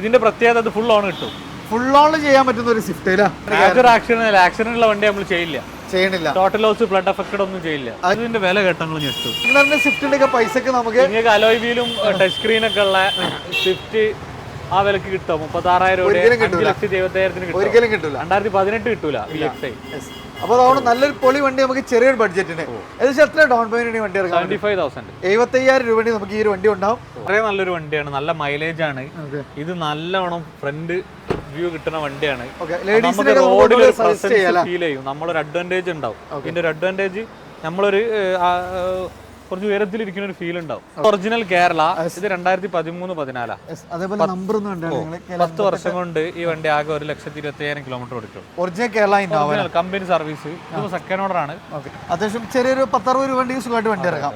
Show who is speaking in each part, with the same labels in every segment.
Speaker 1: ഇതിന്റെ പ്രത്യേകത അത് ഫുൾ ഓൺ കിട്ടും.
Speaker 2: ഫുൾ ഓൺ ചെയ്യാൻ പറ്റുന്ന ഒരു സ്വിഫ്റ്റ്
Speaker 1: ആക്സിഡന്റ് ആക്സിഡന്റ് ഉള്ള വണ്ടി നമ്മൾ ചെയ്യില്ല.
Speaker 2: ചെയ്യണില്ല.
Speaker 1: ടോട്ടൽ ലോസ് ബ്ലഡ് എഫക്റ്റഡ് ഒന്നും ചെയ്യില്ല. അതിന്റെ വില ഘട്ടങ്ങൾ ഞെട്ടും
Speaker 2: വാഗ്നറിന്റെ സ്വിഫ്റ്റിന്റെ ഒക്കെ പൈസക്ക് നമുക്ക്
Speaker 1: നിങ്ങൾക്ക് അലോയ് വീലും ടച്ച് സ്ക്രീൻ ഒക്കെ ഉള്ള സ്വിഫ്റ്റ് ആ വിലക്ക് കിട്ടും. മുപ്പത്തി ആറായിരം
Speaker 2: ഒരിക്കലും
Speaker 1: അഞ്ച്
Speaker 2: കിട്ടൂല.
Speaker 1: ലക്ഷത്തി എഴുപത്തി ആയിരത്തിന് കിട്ടും രണ്ടായിരത്തി പതിനെട്ട് കിട്ടൂല വി എക്സ് ഐ
Speaker 2: അപ്പോൾ അതുകൊണ്ട് നല്ലൊരു പൊളി വണ്ടി നമുക്ക് ചെറിയൊരു ബഡ്ജറ്റിന്. ഏകദേശം എത്ര ഡൗൺ പേയ്മെന്റ് വണ്ടി ഇറങ്ങാം എഴുപത്തയ്യായിരം രൂപ നമുക്ക് ഈ ഒരു വണ്ടി ഉണ്ടാവും.
Speaker 1: വളരെ നല്ലൊരു വണ്ടിയാണ്. നല്ല മൈലേജ് ആണ്. ഇത് നല്ലവണ്ണം ഫ്രണ്ട് വ്യൂ കിട്ടുന്ന വണ്ടിയാണ്. നമുക്ക് റോഡിൽ ഫീൽ ചെയ്യും നമ്മളൊരു അഡ്വാന്റേജ് ഉണ്ടാവും. ഇതിന്റെ ഒരു അഡ്വാന്റേജ് നമ്മളൊരു കുറച്ച് ഉയരത്തിലിരിക്കുന്ന ഒരു ഫീൽ ഉണ്ടാവും. ഒറിജിനൽ കേരള ഇത് രണ്ടായിരത്തി പതിമൂന്ന് പതിനാലാ
Speaker 2: അതേപോലെ നമ്പർ
Speaker 1: പത്ത് വർഷം കൊണ്ട് ഈ വണ്ടി ആകെ ഒരു ലക്ഷത്തി ഇരുപത്തി അയ്യായിരം കിലോമീറ്റർ ഓടിക്കും
Speaker 2: original Kerala Innova
Speaker 1: company service ഇത് സെക്കൻഡ് ഓർഡർ ആണ്.
Speaker 2: അത്യാവശ്യം ചെറിയൊരു പത്തറുപത് രൂപ വണ്ടി സുഖമായിട്ട് വണ്ടി ഇറങ്ങാം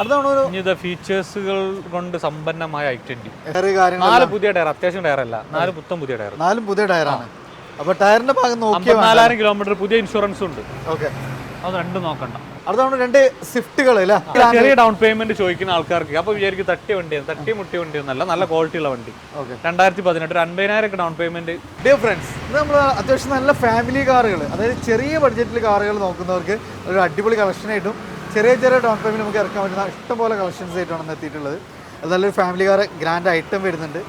Speaker 1: അടുത്ത ഫീച്ചേഴ്സുകൾ കൊണ്ട് സമ്പന്നമായ ഐ ട്വന്റി നാല് പുതിയ ടയർ അത്യാവശ്യം ടയർ അല്ല നാല് പുത്തൻ പുതിയ ടയർ
Speaker 2: നാലും പുതിയ ടയറാണ്. അപ്പൊ ടയറിന്റെ ഭാഗം നോക്കി
Speaker 1: നാലായിരം കിലോമീറ്റർ പുതിയ ഇൻഷുറൻസ് ഉണ്ട്.
Speaker 2: ഓക്കെ
Speaker 1: അത് രണ്ടും നോക്കണ്ട.
Speaker 2: അടുത്താണ് രണ്ട് സ്വിഫ്റ്റുകൾ
Speaker 1: ചെറിയ ഡൗൺ പേയ്മെന്റ് ചോദിക്കുന്ന ആൾക്കാർക്ക്. അപ്പൊ വിചാരിക്കും തട്ടിയ വണ്ടിയാണ്. തട്ടി മുട്ടി വണ്ടി ഒന്നല്ല നല്ല ക്വാളിറ്റി ഉള്ള വണ്ടി. രണ്ടായിരത്തി പതിനെട്ട് ഒരു അൻപതിനായിരം ഡൗൺ പേയ്മെന്റ്
Speaker 2: ഡിയർ ഫ്രണ്ട്സ് ഇത് നമ്മൾ അത്യാവശ്യം നല്ല ഫാമിലി കാറുകൾ അതായത് ചെറിയ ബഡ്ജറ്റിൽ കാറുകൾ നോക്കുന്നവർക്ക് ഒരു അടിപൊളി കളക്ഷൻ ആയിട്ടും ചെറിയ ചെറിയ ഡൗൺ പേയ്മെന്റ് നമുക്ക് ഇറക്കാൻ പറ്റുന്ന ഇഷ്ടംപോലെ കളക്ഷൻസ് ആയിട്ടാണ് എത്തിയിട്ടുള്ളത്. അത് നല്ലൊരു ഫാമിലി കാർ ഗ്രാൻഡ് ഐറ്റം വരുന്നുണ്ട്.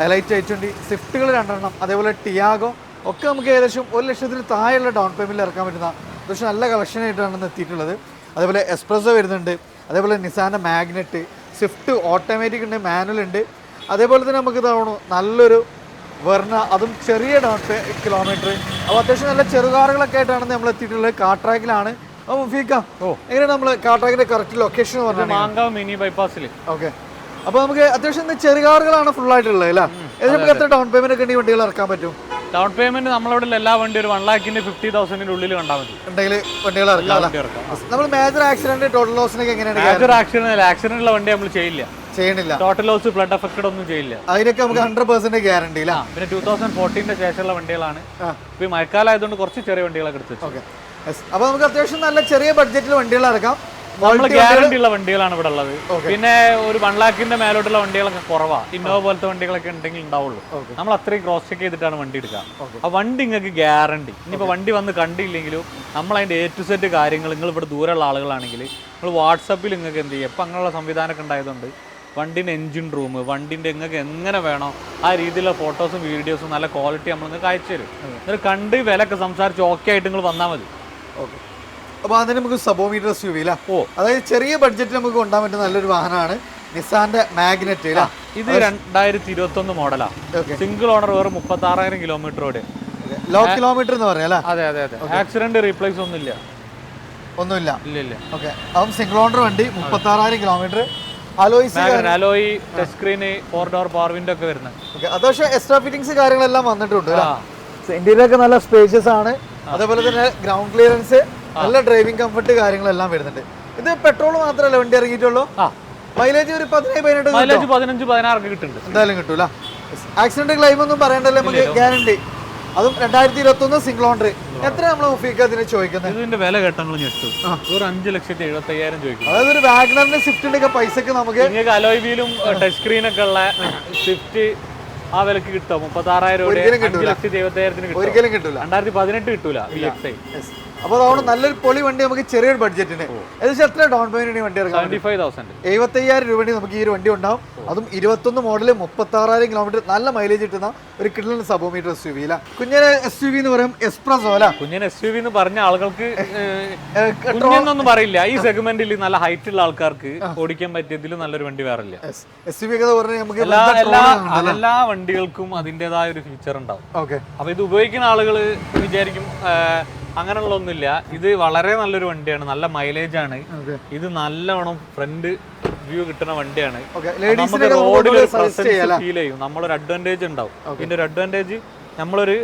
Speaker 2: ഹൈലൈറ്റ് ഐ ട്വന്റി സ്വിഫ്റ്റുകൾ രണ്ടെണ്ണം. അതേപോലെ ടിയാഗോ ഒക്കെ നമുക്ക് ഏകദേശം ഒരു ലക്ഷത്തിന് താഴെയുള്ള ഡൗൺ പേയ്മെന്റിൽ ഇറക്കാൻ പറ്റുന്ന അത്യാവശ്യം നല്ല കളക്ഷൻ ആയിട്ടാണ് ഇന്ന് എത്തിയിട്ടുള്ളത്. അതേപോലെ എക്സ്പ്രസോ വരുന്നുണ്ട് അതേപോലെ നിസാന്റെ മാഗ്നറ്റ് സ്വിഫ്റ്റ് ഓട്ടോമാറ്റിക് ഉണ്ട് മാനുവൽ ഉണ്ട്. അതേപോലെ തന്നെ നമുക്ക് ഇതാവണു നല്ലൊരു വെർണ അതും ചെറിയ ഡോട്ട് കിലോമീറ്റർ അപ്പോൾ അത്യാവശ്യം നല്ല ചെറുകാറുകളൊക്കെ ആയിട്ടാണ് നമ്മൾ എത്തിയിട്ടുള്ളത് കാട്രാക്കിലാണ്. അപ്പോൾ മുഫീക്ക
Speaker 1: ഓ.
Speaker 2: എങ്ങനെയാണ് നമ്മൾ കാട്രാക്കിന്റെ കറക്റ്റ് ലൊക്കേഷൻ പറഞ്ഞാൽ
Speaker 1: മാങ്കാവ് മിനി ബൈപ്പാസിൽ
Speaker 2: ഓക്കെ. അപ്പോൾ നമുക്ക് അത്യാവശ്യം ചെറുകാറുകളാണ് ഫുൾ ആയിട്ടുള്ളത് അല്ലേ? നമുക്ക് എത്ര ഡൗൺ പേയ്മെന്റ് ഒക്കെ ഉണ്ടെങ്കിൽ വണ്ടികൾ ഇറക്കാൻ പറ്റും?
Speaker 1: ഡൗൺ പേയ്മെന്റ് നമ്മളവിടെ എല്ലാ വണ്ടി ഒരു വൺ ലാഖിന്റെ ഫിഫ്റ്റി തൗസൻഡിന്റെ ഉള്ളിൽ കണ്ടാൽ മതി.
Speaker 2: നമ്മൾ മേജർ ആക്സിഡന്റ് ടോട്ടൽ ലോസിനൊക്കെ എങ്ങനെയാണ്
Speaker 1: മേജർ ആക്സിഡന്റ് ആക്സിഡന്റ് ഉള്ള വണ്ടി നമ്മൾ ചെയ്യില്ല.
Speaker 2: ചെയ്യണില്ല.
Speaker 1: ടോട്ടൽ ലോസ് ഫ്ലഡ് എഫക്റ്റഡ് ഒന്നും ചെയ്യില്ല.
Speaker 2: അതിനൊക്കെ നമുക്ക് ഹൺഡ്രഡ് പെർസെന്റ് ഗ്യാരണ്ടി ഇല്ല
Speaker 1: പിന്നെ ടൂ തൗസൻഡ് ഫോർട്ടീന്റെ ശേഷമുള്ള വണ്ടികളാണ്. ഇപ്പൊ ഈ മഴക്കാലം ആയതുകൊണ്ട് കുറച്ച് ചെറിയ വണ്ടികളൊക്കെ എടുത്ത്
Speaker 2: ഓക്കെ. അപ്പോൾ നമുക്ക് അത്യാവശ്യം നല്ല ചെറിയ ബഡ്ജറ്റിൽ വണ്ടികൾ ഇറക്കാം.
Speaker 1: നമ്മൾ ഗ്യാരണ്ടി ഉള്ള വണ്ടികളാണ് ഇവിടെ ഉള്ളത്. പിന്നെ ഒരു വൺ ലാഖിന്റെ മേലോട്ടുള്ള വണ്ടികളൊക്കെ കുറവാ. ഇന്നോവ പോലത്തെ വണ്ടികളൊക്കെ ഉണ്ടെങ്കിൽ ഉണ്ടാവുള്ളൂ. നമ്മൾ അത്രയും ക്രോസ് ചെക്ക് ചെയ്തിട്ടാണ് വണ്ടി എടുക്കുക. ആ വണ്ടി നിങ്ങൾക്ക് ഗ്യാരണ്ടി ഇനിയിപ്പോ വണ്ടി വന്ന് കണ്ടില്ലെങ്കിലും നമ്മൾ അതിന്റെ എ ടു സെറ്റ് കാര്യങ്ങൾ നിങ്ങൾ ഇവിടെ ദൂരമുള്ള ആളുകളാണെങ്കിൽ നിങ്ങൾ വാട്സപ്പിൽ നിങ്ങൾക്ക് എന്ത് ചെയ്യും? ഇപ്പം അങ്ങനെയുള്ള സംവിധാനമൊക്കെ ഉണ്ടായതുകൊണ്ട് വണ്ടിന്റെ എൻജിൻ റൂം വണ്ടിന്റെ നിങ്ങൾക്ക് എങ്ങനെ വേണോ ആ രീതിയിലുള്ള ഫോട്ടോസും വീഡിയോസും നല്ല ക്വാളിറ്റി നമ്മൾ നിങ്ങൾക്ക് അയച്ചു തരും എന്നിട്ട് കണ്ട് വിലക്ക് സംസാരിച്ച് ഓക്കെ ആയിട്ട് നിങ്ങൾ വന്നാൽ മതി.
Speaker 2: ഓക്കെ അപ്പോൾ അതിന് നമുക്ക് സബോമീറ്റർ എസ് യു വി
Speaker 1: ഓ.
Speaker 2: അതായത് ചെറിയ ബഡ്ജറ്റിൽ നമുക്ക് കൊണ്ടാൻ പറ്റുന്ന നല്ലൊരു വാഹനമാണ് നിസാന്റെ മാഗ്നറ്റ് അല്ലേ
Speaker 1: ഇത് രണ്ടായിരത്തി ഇരുപത്തി ഒന്ന് മോഡലാ സിംഗിൾ ഓണർ വെറും മുപ്പത്തി ആറായിരം കിലോമീറ്റർ ഓടി
Speaker 2: ലോ കിലോമീറ്റർ എന്ന് പറയാം
Speaker 1: അതെ അതെ അതെ. ആക്സിഡന്റ് റീപ്ലേസ് ഒന്നും ഇല്ല
Speaker 2: ഒന്നുമില്ല.
Speaker 1: ഇല്ല ഇല്ല.
Speaker 2: ഓക്കെ അപ്പം സിംഗിൾ ഓണർ വണ്ടി മുപ്പത്തി ആറായിരം kilometre
Speaker 1: alloy touch screen four door power window ഒക്കെ വരുന്നത്.
Speaker 2: ഓക്കെ അത്യാവശ്യം എക്സ്ട്രാ ഫിറ്റിംഗ്സ് കാര്യങ്ങളെല്ലാം വന്നിട്ടുണ്ട്. ഇന്ത്യയിലൊക്കെ നല്ല സ്പേഷ്യസ് ആണ്. അതേപോലെ തന്നെ ഗ്രൗണ്ട് ക്ലിയറൻസ് നല്ല ഡ്രൈവിംഗ് കംഫർട്ട് കാര്യങ്ങളെല്ലാം വരുന്നുണ്ട്. ഇത് പെട്രോൾ മാത്രമല്ല വണ്ടി ഇറങ്ങിയിട്ടുള്ളൂ? മൈലേജ് ഒരു പതിനേഴ് പതിനെട്ട്.
Speaker 1: മൈലേജ് പതിനഞ്ച് പതിനാറൊക്കെ കിട്ടുന്നുണ്ട്.
Speaker 2: എന്തായാലും കിട്ടൂല. ആക്സിഡന്റ് ക്ലെയിം ഒന്നും പറയണ്ടല്ലോ നമുക്ക്? ഗ്യാരണ്ടി അതും രണ്ടായിരത്തി ഇരുപത്തി ഒന്ന് സിംഗിൾ ഓണർ എത്ര നമ്മൾ ഒഫീക്ക് അതിന് ചോദിക്കുന്നത്?
Speaker 1: ഇതിന്റെ വില കേട്ടങ്ങൾ ഞെട്ടു. ഒരു അഞ്ച് ലക്ഷത്തി എഴുപത്തി അയ്യായിരം ചോദിക്കും
Speaker 2: അതായത് ഒരു വാഗ്നറിന്റെ സ്വിഫ്റ്റിന്റെ ഒക്കെ പൈസക്ക് നമുക്ക്
Speaker 1: നിങ്ങൾക്ക് അലോയ് വീലും ടച്ച് സ്ക്രീൻ ഒക്കെ ഉള്ള സ്വിഫ്റ്റ് ആ വിലക്ക് കിട്ടും മുപ്പത്തി ആറായിരം
Speaker 2: ഒരിക്കലും കിട്ടൂല.
Speaker 1: രണ്ടായിരത്തി പതിനെട്ട് കിട്ടൂല
Speaker 2: അപ്പോൾ അതുകൊണ്ട് നല്ലൊരു പൊളി വണ്ടി നമുക്ക് ചെറിയൊരു ബഡ്ജറ്റിന്. ഏകദേശം എത്ര ഡൗൺ പേയ്മെന്റ് വണ്ടി ഇറങ്ങാം എഴുപത്തയ്യായിരം രൂപ നമുക്ക് ഈ ഒരു വണ്ടി ഉണ്ടാവും. അതും ഇരുപത്തൊന്ന് മോഡൽ മുപ്പത്തി ആറായിരം കിലോമീറ്റർ നല്ല മൈലേജ് കിട്ടുന്ന ഒരു കിട്ടുന്ന സബോമീറ്റർ എസ് യു വി കുഞ്ഞിനെ എസ് യു വി എന്ന് പറയും എക്സ്പ്രസോ അല്ല
Speaker 1: കുഞ്ഞിനെ എസ് യു വി എന്ന് പറഞ്ഞ ആളുകൾക്ക് കുഞ്ഞെന്നൊന്നും പറയില്ല. ഈ സെഗ്മെന്റിൽ നല്ല ഹൈറ്റ് ഉള്ള ആൾക്കാർക്ക് ഓടിക്കാൻ പറ്റിയതിൽ നല്ലൊരു വണ്ടി വേറെ ഇല്ല.
Speaker 2: എസ് യു വി നമുക്ക്
Speaker 1: എല്ലാ വണ്ടികൾക്കും അതിന്റെതായ ഒരു ഫീച്ചർ ഉണ്ടാവും.
Speaker 2: ഓക്കെ
Speaker 1: അപ്പൊ ഇത് ഉപയോഗിക്കുന്ന ആളുകൾ വിചാരിക്കും ആ, അങ്ങനെയുള്ള ഒന്നുമില്ല ഇത് വളരെ നല്ലൊരു വണ്ടിയാണ്. നല്ല മൈലേജ് ആണ്. ഇത് നല്ലവണ്ണം ഫ്രണ്ട് വ്യൂ കിട്ടുന്ന വണ്ടിയാണ്. നമുക്ക് റോഡിൽ പ്രസൻസ് ഫീൽ ചെയ്യും നമ്മളൊരു അഡ്വാന്റേജ് ഉണ്ടാവും. ഇതിന്റെ ഒരു അഡ്വാന്റേജ് നമ്മളൊരു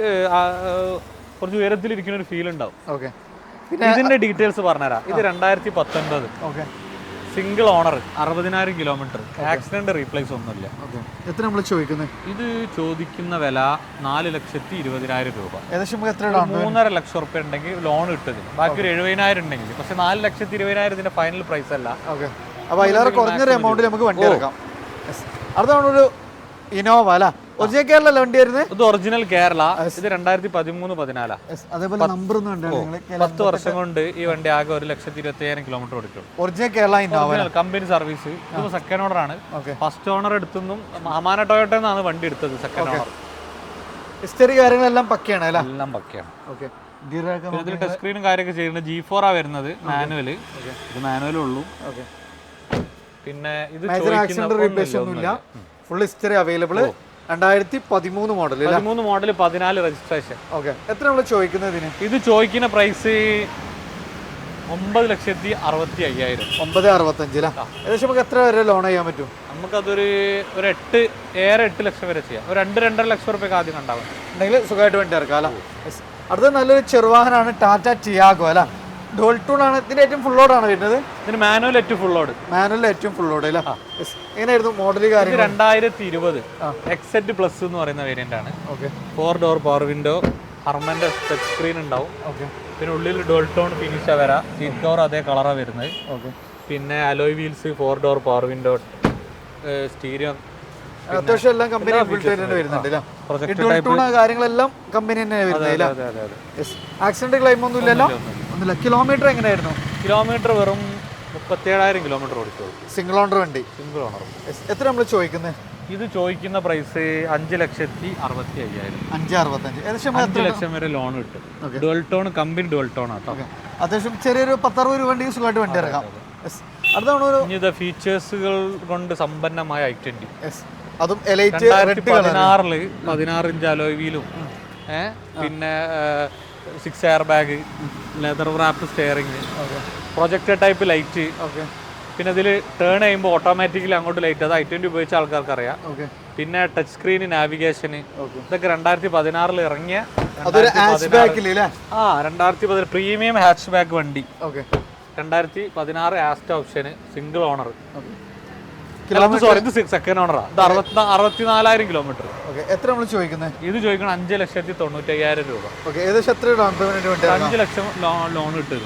Speaker 1: കുറച്ച് ഉയരത്തിലിരിക്കുന്ന ഒരു ഫീൽ ഉണ്ടാവും. ഇതിന്റെ ഡീറ്റെയിൽസ് പറഞ്ഞുതരാം. ഇത് രണ്ടായിരത്തി പത്തൊൻപത്.
Speaker 2: ഓക്കെ
Speaker 1: സിംഗിൾ ഓണർ അറുപതിനായിരം കിലോമീറ്റർ. ആക്സിഡന്റ് റീപ്ലേസ് ഒന്നുമില്ല.
Speaker 2: എത്ര നമ്മൾ ചോദിക്കുന്നത്
Speaker 1: ഇത് ചോദിക്കുന്ന വില നാല് ലക്ഷത്തി ഇരുപതിനായിരം രൂപ.
Speaker 2: ഏകദേശം എത്ര
Speaker 1: മൂന്നര ലക്ഷം റുപ്യ ഉണ്ടെങ്കിൽ ലോൺ കിട്ടും ബാക്കി ഒരു എഴുപതിനായിരം ഉണ്ടെങ്കിൽ. പക്ഷെ നാല് ലക്ഷത്തി ഇരുപതിനായിരം ഇതിന്റെ ഫൈനൽ പ്രൈസ് അല്ല.
Speaker 2: ഓക്കെ. അപ്പോൾ അതിലേറെ കുറഞ്ഞൊരു എമൗണ്ടിൽ നമുക്ക് വണ്ടി എടുക്കാം. അടുത്ത ഒരു ഇനോവ അല്ല? ഒറിജിനൽ കേരള വണ്ടി വരുന്നത്
Speaker 1: ഇത് ഒറിജിനൽ കേരള. ഇത് രണ്ടായിരത്തി പതിമൂന്ന് പതിനാലാ.
Speaker 2: അതേപോലെ നമ്പർ
Speaker 1: പത്ത് വർഷം കൊണ്ട് ഈ വണ്ടി ആകെ ഒരു ലക്ഷത്തി ഇരുപത്തി അയ്യായിരം കിലോമീറ്റർ ഓടിക്കും
Speaker 2: original Kerala
Speaker 1: original company service ഇത് സെക്കൻഡ് ഓണർ ആണ്. ഫസ്റ്റ് ഓണർ എടുത്തുനിന്നും ഹമാന ടൊയോട്ട എന്നാണ് വണ്ടി എടുത്തത് സെക്കൻഡ് ഓണർ
Speaker 2: ഹിസ്റ്ററി കാര്യങ്ങളെല്ലാം പക്കയാണ് അല്ലേ?
Speaker 1: എല്ലാം പക്കയാണ്.
Speaker 2: ഓക്കെ.
Speaker 1: ഇതിൽ ടച്ച് സ്ക്രീനും കാര്യമൊക്കെ ചെയ്യുന്നത് ജി ഫോർ ആ വരുന്നത് മാനുവൽ ഇത് മാനുവലേ ഉള്ളൂ.
Speaker 2: ഓക്കെ.
Speaker 1: പിന്നെ ഇത്
Speaker 2: ഫുൾ ഹിസ്റ്ററി അവൈലബിൾ രണ്ടായിരത്തി പതിമൂന്ന് മോഡൽ
Speaker 1: പതിമൂന്ന് മോഡൽ പതിനാല് രജിസ്ട്രേഷൻ
Speaker 2: ഓക്കെ എത്ര നമ്മൾ ചോദിക്കുന്നത് ഇതിന്?
Speaker 1: ഇത് ചോദിക്കുന്ന പ്രൈസ് ഒമ്പത് ലക്ഷത്തി അറുപത്തി അയ്യായിരം
Speaker 2: ഒമ്പത് അറുപത്തഞ്ച് ഏകദേശം നമുക്ക് എത്ര വരെ ലോൺ ചെയ്യാൻ പറ്റും?
Speaker 1: നമുക്കതൊരു ഒരു എട്ട് ഏറെ എട്ട് ലക്ഷം വരെ ചെയ്യാം. ഒരു രണ്ട് രണ്ടര ലക്ഷം റുപ്യക്ക് ആദ്യം കണ്ടാവും
Speaker 2: ഉണ്ടെങ്കിൽ സുഖമായിട്ട് വേണ്ടി ഇറക്കാം അല്ല. അടുത്ത നല്ലൊരു ചെറുവാഹനാണ് ടാറ്റ ടിയാഗോ അല്ല? ഡോൾട്ടൂൺ ആണ്. ഇതിന്റെ ഏറ്റവും ഫുൾ ലോഡാണ് വരുന്നത്.
Speaker 1: ഇതിന് മാനുവൽ ഏറ്റവും ഫുൾ ലോഡ്
Speaker 2: മാനുവൽ ഏറ്റവും ഫുൾ ലോഡ് അല്ലേ. എങ്ങനെയായിരുന്നു മോഡൽ കാര്യം
Speaker 1: രണ്ടായിരത്തി ഇരുപത് എക്സെറ്റ് പ്ലസ് എന്ന് പറയുന്ന വേരിയന്റ് ആണ്.
Speaker 2: Okay
Speaker 1: four door power window ഹർമന്റെ touch screen ഉണ്ടാവും.
Speaker 2: ഓക്കെ
Speaker 1: പിന്നെ ഉള്ളിൽ ഡോൾട്ടോൺ ഫിനിഷാ വരാം. സീറ്റ് കവർ അതേ കളറാണ് വരുന്നത്.
Speaker 2: ഓക്കെ
Speaker 1: പിന്നെ alloy wheels four door power window stereo
Speaker 2: അത്യാവശ്യം എല്ലാം കമ്പനി ബിൽഡ് വരുന്നുണ്ട്
Speaker 1: Project
Speaker 2: കാര്യങ്ങളെല്ലാം കമ്പനി തന്നെ വരുന്നത് ആക്സിഡന്റ് ക്ലെയിം ഒന്നും ഇല്ലല്ലോ ഒന്നുമില്ല. കിലോമീറ്റർ എങ്ങനെയായിരുന്നു?
Speaker 1: കിലോമീറ്റർ വെറും മുപ്പത്തേഴായിരം കിലോമീറ്റർ ഓടിച്ചോളൂ.
Speaker 2: സിംഗിൾ ഓണർ വണ്ടി?
Speaker 1: Single owner.
Speaker 2: എത്ര നമ്മൾ ചോദിക്കുന്നത്
Speaker 1: ഇത് ചോദിക്കുന്ന പ്രൈസ് അഞ്ച് ലക്ഷത്തി അറുപത്തി അയ്യായിരം
Speaker 2: അഞ്ച് അറുപത്തഞ്ച്. ഏകദേശം
Speaker 1: അഞ്ച് ലക്ഷം വരെ ലോൺ കിട്ടും. Dual tone company dual tone auto.
Speaker 2: അത്യാവശ്യം ചെറിയൊരു പത്തറുപത് രൂപ വണ്ടി സുഖമായിട്ട് വണ്ടി ഇറക്കാം. അടുത്താണ് ഒരു
Speaker 1: ഫീച്ചേഴ്സുകൾ കൊണ്ട് സമ്പന്നമായ ഐ ട്വന്റി
Speaker 2: അതും
Speaker 1: പതിനാറിൽ പതിനാറ് ഇഞ്ച് അലോയ് വീലും പിന്നെ six air bag leather wrap steering projector type light
Speaker 2: okay
Speaker 1: പിന്നെ ഇതിൽ ടേൺ ചെയ്യുമ്പോൾ ഓട്ടോമാറ്റിക്കലി അങ്ങോട്ട് ലൈറ്റ് അത് ഐ ട്വന്റി ഉപയോഗിച്ച ആൾക്കാർക്ക് അറിയാം
Speaker 2: ഓക്കെ
Speaker 1: പിന്നെ ടച്ച് സ്ക്രീൻ നാവിഗേഷന്
Speaker 2: Okay.
Speaker 1: ഇതൊക്കെ രണ്ടായിരത്തി പതിനാറിൽ ഇറങ്ങിയ ആ രണ്ടായിരത്തി പതിനാറ് പ്രീമിയം ഹാച്ച് ബാക്ക് വണ്ടി.
Speaker 2: ഓക്കെ
Speaker 1: രണ്ടായിരത്തി പതിനാറ് ആസ്റ്റ് ഓപ്ഷന് സിംഗിൾ ഓണർ സെക്കൻഡ് ഓണറാ അറുപത്തിനാലായിരം കിലോമീറ്റർ
Speaker 2: എത്ര നമ്മൾ ചോദിക്കുന്നത്
Speaker 1: ഇത് ചോദിക്കണം അഞ്ച് ലക്ഷത്തി തൊണ്ണൂറ്റി അയ്യായിരം രൂപ
Speaker 2: ഏകദേശം എത്ര ഡൗൺ പേയ്മെന്റ് വണ്ടി
Speaker 1: അഞ്ച് ലക്ഷം ലോൺ കിട്ടും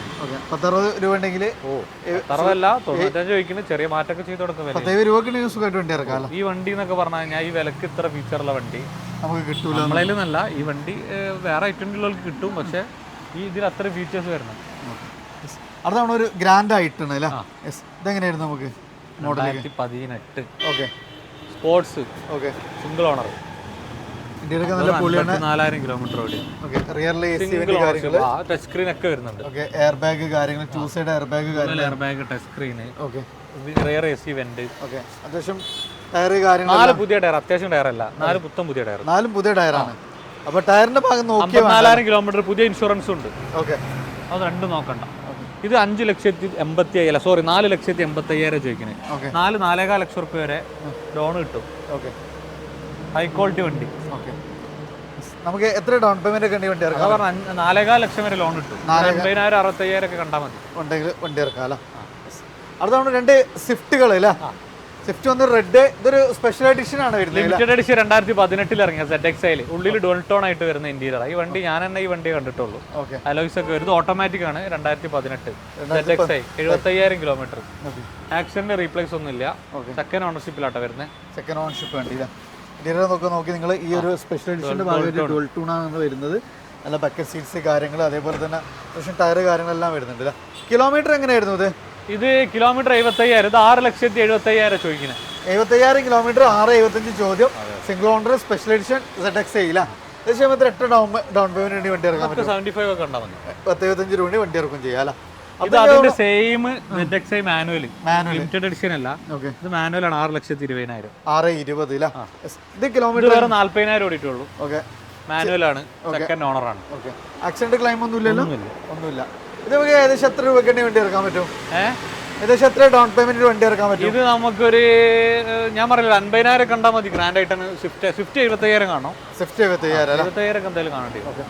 Speaker 2: പത്തറുപത് രൂപ ഉണ്ടെങ്കിൽ
Speaker 1: ഓ അറുപതല്ല തൊണ്ണൂറ്റഞ്ച് ചോദിക്കുന്നത് ചെറിയ മാറ്റമൊക്കെ ചെയ്ത് കൊടുക്കും വില
Speaker 2: പത്തേഴ് രൂപക്ക് സുഖമായിട്ട് വണ്ടി ഇറക്കാം
Speaker 1: ഈ വണ്ടി എന്നൊക്കെ പറഞ്ഞു കഴിഞ്ഞാൽ ഈ വിലക്ക് ഇത്ര ഫീച്ചറുള്ള വണ്ടി.
Speaker 2: നമുക്ക് കിട്ടൂല
Speaker 1: നമ്മളതിലൊന്നല്ല ഈ വണ്ടി വേറെ ഐറ്റം ഉള്ളവർക്ക് കിട്ടും പക്ഷേ ഈ ഇതിൽ അത്ര ഫീച്ചേഴ്സ് വരണം
Speaker 2: Yes. അടുത്താണ് ഒരു ഗ്രാൻഡ് ആയിട്ടാണ് അല്ലേ? ഇതെങ്ങനെയായിരുന്നു നമുക്ക്?
Speaker 1: രണ്ടായിരത്തി പതിനെട്ട്
Speaker 2: okay.
Speaker 1: Sports.
Speaker 2: Okay.
Speaker 1: Single owner.
Speaker 2: ഇന്ത്യയിലൊക്കെ നല്ല പൊളിയാണ്
Speaker 1: നാലായിരം കിലോമീറ്റർ ഓടി
Speaker 2: ഓക്കെ. റിയറിൽ എ സി
Speaker 1: സിംഗിൾ
Speaker 2: കാര്യങ്ങൾ
Speaker 1: ടച്ച് സ്ക്രീൻ ഒക്കെ വരുന്നുണ്ട്.
Speaker 2: എയർ ബാഗ് കാര്യങ്ങൾ ടു സൈഡ് എയർ ബാഗ് കാര്യങ്ങൾ
Speaker 1: air bag touch screen
Speaker 2: okay.
Speaker 1: Rear A C vent
Speaker 2: okay. അത്യാവശ്യം ടയർ കാര്യങ്ങൾ
Speaker 1: നാല് പുതിയ ടയർ അത്യാവശ്യം ടയർ അല്ല നാല് പുത്തൻ പുതിയ ടയർ
Speaker 2: നാലും പുതിയ ടയറാണ്. അപ്പൊ ടയറിന്റെ ഭാഗം നോക്കിയാൽ
Speaker 1: അമ്പത്തിനാലായിരം കിലോമീറ്റർ പുതിയ ഇൻഷുറൻസ് ഉണ്ട്.
Speaker 2: ഓക്കെ.
Speaker 1: അത് രണ്ടും നോക്കണ്ട. ഇത് അഞ്ച് ലക്ഷത്തി എൺപത്തി അയ്യല്ല സോറി നാല് ലക്ഷത്തി എൺപത്തി അയ്യായിരം ചോദിക്കണേ. നാല് നാലേകാൽ ലക്ഷം റുപ്യ വരെ ലോൺ കിട്ടും.
Speaker 2: ഓക്കെ.
Speaker 1: ഹൈ ക്വാളിറ്റി വണ്ടി.
Speaker 2: ഓക്കെ. നമുക്ക് എത്ര ഡൗൺ പേയ്മെന്റ് ഒക്കെ വണ്ടി ഇറക്കാം
Speaker 1: പറഞ്ഞ നാലേകാൽ ലക്ഷം വരെ ലോൺ കിട്ടും. അമ്പതിനായിരം അറുപത്തയ്യായിരം ഒക്കെ കണ്ടാൽ മതി.
Speaker 2: ഉണ്ടെങ്കിൽ വണ്ടി ഇറക്കാം അല്ല? അടുത്താണ് രണ്ട് സ്വിഫ്റ്റുകൾ അല്ലേ? സ്വിഫ്റ്റ് വന്ന് റെഡ് ഇതൊരു സ്പെഷ്യൽ എഡിഷൻ ആണ് വരുന്നത്
Speaker 1: ലിമിറ്റഡ് എഡിഷൻ രണ്ടായിരത്തി പതിനെട്ടിൽ ഇറങ്ങിയ സെറ്റ് എക്സൈൽ ഉള്ളിൽ ഡോൾട്ടോൺ ആയിട്ട് വരുന്ന ഇന്റീരിയർ ഈ വണ്ടി ഞാൻ തന്നെ ഈ വണ്ടി കണ്ടിട്ടുള്ളൂ. അലോയ്സ് ഒക്കെ വരുന്നത് ഓട്ടോമാറ്റിക് ആണ്. രണ്ടായിരത്തി പതിനെട്ട് സെറ്റ് എക്സൈ എഴുപത്തയ്യായിരം കിലോമീറ്റർ ആക്സിഡന്റ് റീപ്ലേസ് ഒന്നും ഇല്ല സെക്കൻഡ് ഓണർഷിപ്പിലാട്ടോ വരുന്നത്
Speaker 2: സെക്കൻഡ് ഓണർഷിപ്പ് വണ്ടി ഇന്റീരിയർ നോക്കി നോക്കി നിങ്ങൾ ഈ ഒരു സ്പെഷ്യൽ എഡിഷന്റെ ഭാഗമായിട്ട് ആണ്. ടൂണാണ് വരുന്നത്. നല്ല ബക്കറ്റ് സീറ്റ്സ് കാര്യങ്ങൾ അതേപോലെ തന്നെ ടയർ കാര്യങ്ങളെല്ലാം വരുന്നുണ്ട് കിലോമീറ്റർ എങ്ങനെയായിരുന്നു ഇത്?
Speaker 1: ഇത് കിലോമീറ്റർ എഴുപത്തയ്യായിരം ഇത് ആറ് ലക്ഷത്തി എഴുപത്തയ്യായിരം ചോദിക്കുന്നത്
Speaker 2: എഴുപത്തയ്യായിരം കിലോമീറ്റർ ആറ് എഴുപത്തഞ്ച് ചോദ്യം. Single owner special edition Z X ഇല്ല ഏകദേശം എത്ര എട്ട് ഡൗൺ ഡൗൺ പേയ്മെന്റ് വേണ്ടി വണ്ടി ഇറക്കാൻ പറ്റും?
Speaker 1: സെവന്റി ഫൈവ് ഒക്കെ ഉണ്ടാവും.
Speaker 2: പത്ത് എഴുപത്തഞ്ച് രൂപ വണ്ടി ഇറക്കും ചെയ്യാം അല്ല?
Speaker 1: ഇത് അതിന്റെ സെയിം മാനുവൽ ലിമിറ്റഡ് എഡിഷൻ അല്ല. ഇത് മാനുവൽ ആണ് ആറ് ലക്ഷത്തി ഇരുപതിനായിരം.
Speaker 2: ആറ് ഇരുപത് ഇത് കിലോമീറ്റർ
Speaker 1: വേറെ നാല്പതിനായിരം ഓടിയിട്ടുള്ളൂ.
Speaker 2: ഓക്കെ
Speaker 1: മാനുവൽ ആണ്. സെക്കൻഡ് ഓണർ ആണ്.
Speaker 2: ഓക്കെ ആക്സിഡന്റ് ക്ലൈം
Speaker 1: ഒന്നുമില്ല.
Speaker 2: ഇത് നമുക്ക് ഏകദേശം എത്ര രൂപയ്ക്ക് വണ്ടി ഇറക്കാൻ പറ്റും?
Speaker 1: ഏഹ്
Speaker 2: ഏകദേശം എത്ര ഡൗൺ പേയ്മെന്റ് വണ്ടി ഇറക്കാൻ പറ്റും?
Speaker 1: ഇത് നമുക്കൊരു ഞാൻ പറഞ്ഞില്ല അൻപതിനായിരം കണ്ടാൽ മതി. ഗ്രാൻഡ് ആയിട്ടാണ് സ്വിഫ്റ്റ് സ്വിഫ്റ്റ് എഴുപത്തയ്യായിരം കാണും.
Speaker 2: സ്വിഫ്റ്റ് എഴുപത്തയ്യായിരം
Speaker 1: എഴുപത്തയ്യായിരം എന്തായാലും കാണേണ്ടി ഓക്കെ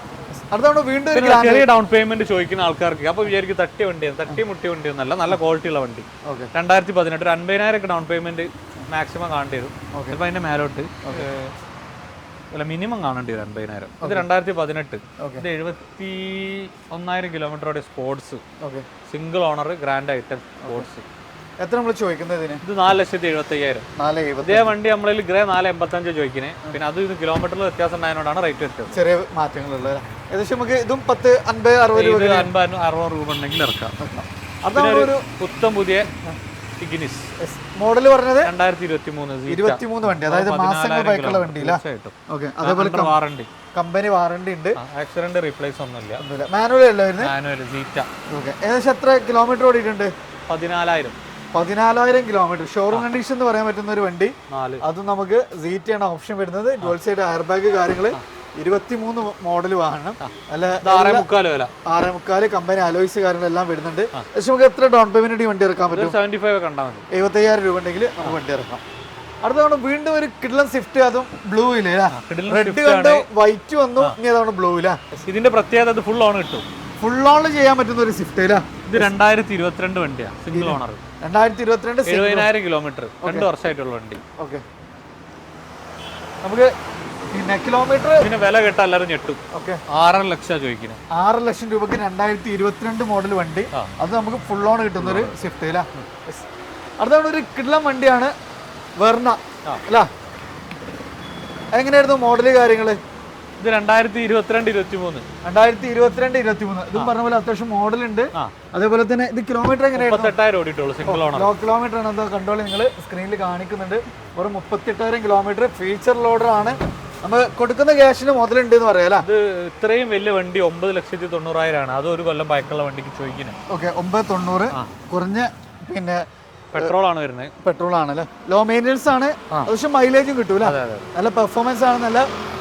Speaker 2: അടുത്താണ് വീണ്ടും
Speaker 1: ചെറിയ ഡൗൺ പേയ്മെന്റ് ചോദിക്കുന്ന ആൾക്കാർക്ക് അപ്പൊ വിചാരിക്കും തട്ടി വണ്ടിയാണ്. തട്ടി മുട്ടി വണ്ടി ഒന്നല്ല നല്ല ക്വാളിറ്റി ഉള്ള വണ്ടി. രണ്ടായിരത്തി പതിനെട്ട് ഒരു അൻപതിനായിരം ഡൗൺ പേയ്മെന്റ് മാക്സിമം കാണേണ്ടി വരും. ചിലപ്പോൾ അതിന്റെ മേലോട്ട് അല്ല മിനിമം കാണേണ്ടി വരും അൻപതിനായിരം. ഇത് രണ്ടായിരത്തി പതിനെട്ട് ഇത് എഴുപത്തി ഒന്നായിരം കിലോമീറ്ററോടെ sports
Speaker 2: okay
Speaker 1: single owner grand item sports
Speaker 2: എത്ര നമ്മൾ ചോദിക്കുന്നത് ഇതിന്?
Speaker 1: ഇത് നാല് ലക്ഷത്തി എഴുപത്തി അയ്യായിരം
Speaker 2: നാല്
Speaker 1: ഇതേ വണ്ടി നമ്മളിൽ ഗ്രേ നാല് എൺപത്തഞ്ച് ചോദിക്കുന്നത് പിന്നെ അത് ഇത് കിലോമീറ്ററിൽ വ്യത്യാസം ഉണ്ടായതുകൊണ്ടാണ് റേറ്റ് വ്യത്യാസം.
Speaker 2: ചെറിയ മാറ്റങ്ങളുള്ളത് ഏകദേശം നമുക്ക് ഇതും പത്ത് അൻപത് അറുപത് രൂപ
Speaker 1: അൻപത് അറുപത് രൂപ ഉണ്ടെങ്കിൽ ഇറക്കാം
Speaker 2: അതാണ് ഒരു
Speaker 1: പുത്തം പുതിയ ഇഗ്നിസ്
Speaker 2: മോഡൽ പറഞ്ഞത്
Speaker 1: രണ്ടായിരത്തി ഇരുപത്തി മൂന്ന്
Speaker 2: വണ്ടി അതായത് മാസങ്ങൾ ബൈക്കുള്ള വണ്ടി ഓക്കെ അതേപോലെ
Speaker 1: വാറണ്ടി
Speaker 2: കമ്പനി വാറണ്ടി ഉണ്ട്.
Speaker 1: ആക്സിഡന്റ് റീപ്ലേസ് ഒന്നുമില്ല.
Speaker 2: മാനുവൽ അല്ലേ വരുന്നത്?
Speaker 1: മാനുവൽ സീറ്റ.
Speaker 2: ഓക്കെ ഏകദേശം എത്ര കിലോമീറ്റർ ഓടിയിട്ടുണ്ട്?
Speaker 1: പതിനാലായിരം.
Speaker 2: പതിനാലായിരം കിലോമീറ്റർ ഷോറൂം കണ്ടീഷൻ എന്ന് പറയാൻ പറ്റുന്ന ഒരു വണ്ടി. അത് നമുക്ക് സീറ്റ് ആണ് ഓപ്ഷൻ വരുന്നത്. ഡുവൽ സൈഡ് എയർ ബാഗ് കാര്യങ്ങൾ ഇരുപത്തിമൂന്ന് മോഡൽ വാഹനം അല്ല
Speaker 1: ആറേ മുക്കാൽ വില.
Speaker 2: ആറേ മുക്കാൽ കമ്പനി അലോയ്സ് കാര്യങ്ങളെല്ലാം വരുന്നുണ്ട്. പക്ഷെ നമുക്ക് എത്ര ഡൗൺ പേയ്മെന്റ് വണ്ടി ഇറക്കാൻ പറ്റും?
Speaker 1: സെവന്റി ഫൈവ് കണ്ടാൽ മതി.
Speaker 2: എഴുപത്തയ്യായിരം രൂപ ഉണ്ടെങ്കിൽ നമുക്ക് വണ്ടി ഇറക്കാം. അടുത്ത തവണ വീണ്ടും ഒരു കിഡ്ലൻ സ്വിഫ്റ്റ് അതും ബ്ലൂ ഇല്ലേ റെഡ് കണ്ടു വൈറ്റ് വന്നു ഇനി അതാണ് ബ്ലൂ ഇല്ല
Speaker 1: ഇതിന്റെ പ്രത്യേകത അത് ഫുൾ ഓൺ കിട്ടും.
Speaker 2: ഫുൾ ഓൺ ചെയ്യാൻ പറ്റുന്ന ഒരു സ്വിഫ്റ്റ് ഇല്ല
Speaker 1: ഇത് രണ്ടായിരത്തി ഇരുപത്തിരണ്ട് വണ്ടിയാണ് സിംഗിൾ ഓണർ
Speaker 2: രണ്ടായിരത്തി ഇരുപത്തിരണ്ട്
Speaker 1: എഴുപതിനായിരം കിലോമീറ്റർ രണ്ട് വർഷമായിട്ടുള്ള വണ്ടി.
Speaker 2: ഓക്കെ നമുക്ക് പിന്നെ കിലോമീറ്റർ
Speaker 1: വില കേട്ട എല്ലാവരും ഞെട്ടും.
Speaker 2: ഓക്കെ
Speaker 1: ആറര ലക്ഷം ചോദിക്കുന്നത്
Speaker 2: ആറ് ലക്ഷം രൂപക്ക് രണ്ടായിരത്തി ഇരുപത്തിരണ്ട് മോഡൽ വണ്ടി അത് നമുക്ക് ഫുൾ ഓൺ കിട്ടുന്ന ഒരു സ്വിഫ്റ്റ് അല്ല? അടുത്താണ് ഒരു കിഡ്ലം വണ്ടിയാണ് വെർണ. അല്ല? എങ്ങനെയായിരുന്നു മോഡൽ കാര്യങ്ങൾ?
Speaker 1: ഇത് രണ്ടായിരത്തി ഇരുപത്തിരണ്ട് ഇരുപത്തി മൂന്ന്
Speaker 2: രണ്ടായിരത്തി ഇരുപത്തിരണ്ട് ഇരുപത്തി മൂന്ന് ഇതും പറഞ്ഞ പോലെ അത്യാവശ്യം മോഡൽ ഉണ്ട്. അതേപോലെ തന്നെ ഇത് കിലോമീറ്റർ ലോ കിലോമീറ്റർ ആണ്. എന്താ കണ്ടോളി നിങ്ങൾ സ്ക്രീനിൽ കാണിക്കുന്നുണ്ട്. ഒരു മുപ്പത്തെട്ടായിരം കിലോമീറ്റർ ഫീച്ചർ ലോഡർ ആണ്. നമ്മൾ കൊടുക്കുന്ന ക്യാഷിന് മുതലുണ്ട് എന്ന് പറയാം അത്
Speaker 1: ഇത് ഇത്രയും വലിയ വണ്ടി ഒമ്പത് ലക്ഷത്തി തൊണ്ണൂറായിരമാണ് അത് ഒരു കൊല്ലം ബൈക്കുള്ള വണ്ടിക്ക് ചോദിക്കുന്നത്
Speaker 2: ഓക്കെ ഒമ്പത് തൊണ്ണൂറ് കുറഞ്ഞ പിന്നെ
Speaker 1: പെട്രോൾ ആണ് വരുന്നത്
Speaker 2: പെട്രോൾ ആണ്. അല്ലേ ലോ മെയിന്റെനൻസ് ആണ് പക്ഷെ മൈലേജും കിട്ടൂല നല്ല പെർഫോമൻസ് ആണ് നല്ല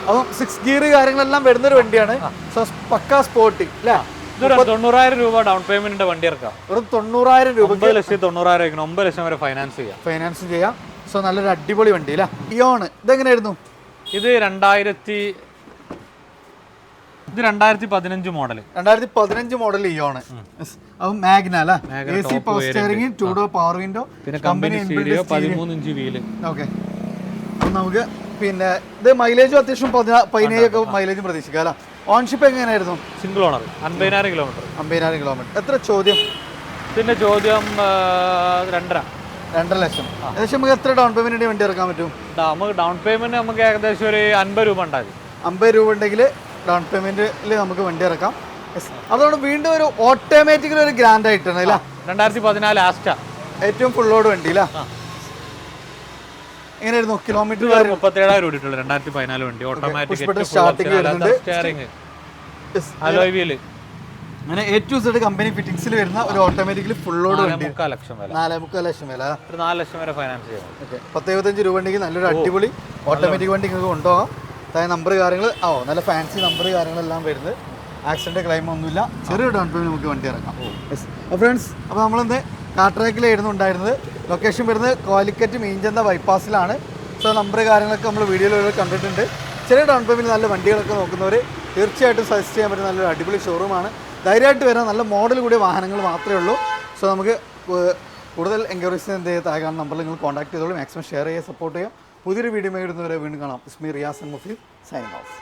Speaker 2: അപ്പം സിക്സ് ഗിയർ കാര്യങ്ങളെല്ലാം വരുന്നൊരു വണ്ടിയാണ്. സോ പക്ക സ്പോർട്ടി അല്ലേ
Speaker 1: ഇതൊരു തൊണ്ണൂറായിരം രൂപ ഡൗൺ പേയ്മെന്റിന്റെ വണ്ടി ഇറക്കാം
Speaker 2: ഒരു തൊണ്ണൂറായിരം രൂപ
Speaker 1: ഒമ്പത് ലക്ഷത്തി തൊണ്ണൂറായിരം വയ്ക്കണം ഒമ്പത് ലക്ഷം വരെ ഫൈനാൻസ് ചെയ്യാം.
Speaker 2: ഫൈനാൻസ് ചെയ്യാം. സോ നല്ലൊരു അടിപൊളി വണ്ടി അല്ലേ ഇയോണ് ഇതെങ്ങനെയായിരുന്നു?
Speaker 1: ഇത് രണ്ടായിരത്തി ഇത് രണ്ടായിരത്തി പതിനഞ്ച് മോഡൽ
Speaker 2: രണ്ടായിരത്തി പതിനഞ്ച് മോഡൽ ഇയോണ് അത് മാഗ്ന അല്ലേ? A C power steering two door power window
Speaker 1: പിന്നെ കമ്പനി സ്റ്റീരിയോ പതിമൂന്ന് ഇഞ്ച് വീൽ
Speaker 2: ഓക്കെ നമുക്ക് പിന്നെ ഇത് മൈലേജും അത്യാവശ്യം പതിനാ പതിനേഴൊക്കെ മൈലേജും പ്രതീക്ഷിക്കാം അല്ല? ഓൺഷിപ്പ് എങ്ങനെയായിരുന്നു?
Speaker 1: സിംഗിൾ ഓണർ അൻപതിനായിരം കിലോമീറ്റർ
Speaker 2: അമ്പതിനായിരം കിലോമീറ്റർ എത്ര ചോദ്യം?
Speaker 1: ഇതിന്റെ ചോദ്യം രണ്ടര.
Speaker 2: രണ്ടര ലക്ഷം. ഏകദേശം നമുക്ക് എത്ര ഡൗൺ പേയ്മെന്റ് വണ്ടി ഇറക്കാൻ പറ്റും?
Speaker 1: നമുക്ക് ഡൗൺ പേയ്മെന്റ് നമുക്ക് ഏകദേശം ഒരു അൻപത് രൂപ ഉണ്ടാകും.
Speaker 2: അമ്പത് രൂപ ഉണ്ടെങ്കിൽ ഡൗൺ പേയ്മെന്റിൽ നമുക്ക് വണ്ടി ഇറക്കാം. അതുകൊണ്ട് വീണ്ടും ഒരു ഓട്ടോമാറ്റിക്കലി ഒരു ഗ്രാൻഡ് ആയിട്ടാണ് അല്ല?
Speaker 1: രണ്ടായിരത്തി പതിനാല് ആസ്റ്റ
Speaker 2: ഏറ്റവും ഫുള്ളോട് വണ്ടി അല്ല? എങ്ങനെയായിരുന്നു കിലോമീറ്റർ
Speaker 1: മുപ്പത്തേഴായിരം ഓടിയിട്ടുള്ളൂ രണ്ടായിരത്തി പതിനാല് വണ്ടി.
Speaker 2: ഓട്ടോമാറ്റിക് സ്റ്റാർട്ടിംഗ് starting വരുന്നുണ്ട്.
Speaker 1: സ്റ്റിയറിംഗ് അലോയ് വീൽ
Speaker 2: അങ്ങനെ എ ടു സെഡ് കമ്പനി ഫിറ്റിംഗ്സിൽ വരുന്ന ഒരു ഓട്ടോമാറ്റിക്കലി ഫുള്ളോട് വണ്ടി.
Speaker 1: മുക്കാൽ ലക്ഷം വില.
Speaker 2: നാലേ മുക്കാൽ ലക്ഷം വില.
Speaker 1: ഒരു നാല് ലക്ഷം വരെ ഫൈനാൻസ് ചെയ്യാം.
Speaker 2: ഓക്കെ. പത്ത് എഴുപത്തഞ്ച് രൂപ ഉണ്ടെങ്കിൽ നല്ലൊരു അടിപൊളി ഓട്ടോമാറ്റിക് വണ്ടി നിങ്ങൾക്ക് കൊണ്ടുപോകാം. അതായത് നമ്പർ കാര്യങ്ങൾ ഓ നല്ല ഫാൻസി നമ്പർ കാര്യങ്ങളെല്ലാം വരുന്നത്. ആക്സിഡന്റ് ക്ലെയിം ഒന്നുമില്ല. ചെറിയ ഡൗൺ പേയ്മെന്റ് നമുക്ക് വണ്ടി ഇറക്കാം. അപ്പോൾ ഫ്രണ്ട്സ് അപ്പോൾ നമ്മളിന്ന് കാട്രാക്കിലായിരുന്നു ഉണ്ടായിരുന്നത്. ലൊക്കേഷൻ വരുന്നത് കോലിക്കറ്റ് മീഞ്ചന്ത ബൈപ്പാസിലാണ് സോ നമ്പർ കാര്യങ്ങളൊക്കെ നമ്മൾ വീഡിയോയിൽ കണ്ടിട്ടുണ്ട്. ചെറിയ ഡൗൺ പേയ്മെന്റ് നല്ല വണ്ടികളൊക്കെ നോക്കുന്നവർ തീർച്ചയായിട്ടും സജസ്റ്റ് ചെയ്യാൻ പറ്റുന്ന നല്ലൊരു അടിപൊളി ഷോറൂമാണ് ധൈര്യമായിട്ട് വരാൻ നല്ല മോഡൽ കൂടിയ വാഹനങ്ങൾ മാത്രമേ ഉള്ളൂ. സോ നമുക്ക് കൂടുതൽ എൻക്വയറീസിന് എന്ത് താഴെ നമ്പറിൽ നിങ്ങൾ കോൺടാക്ട് ചെയ്തോളൂ. മാക്സിമം ഷെയർ ചെയ്യുക സപ്പോർട്ട് ചെയ്യുക പുതിയൊരു വീഡിയോ ഇടുന്നവരെ വീണ്ടും കാണാം. Ismi Riyas Mufeed sign off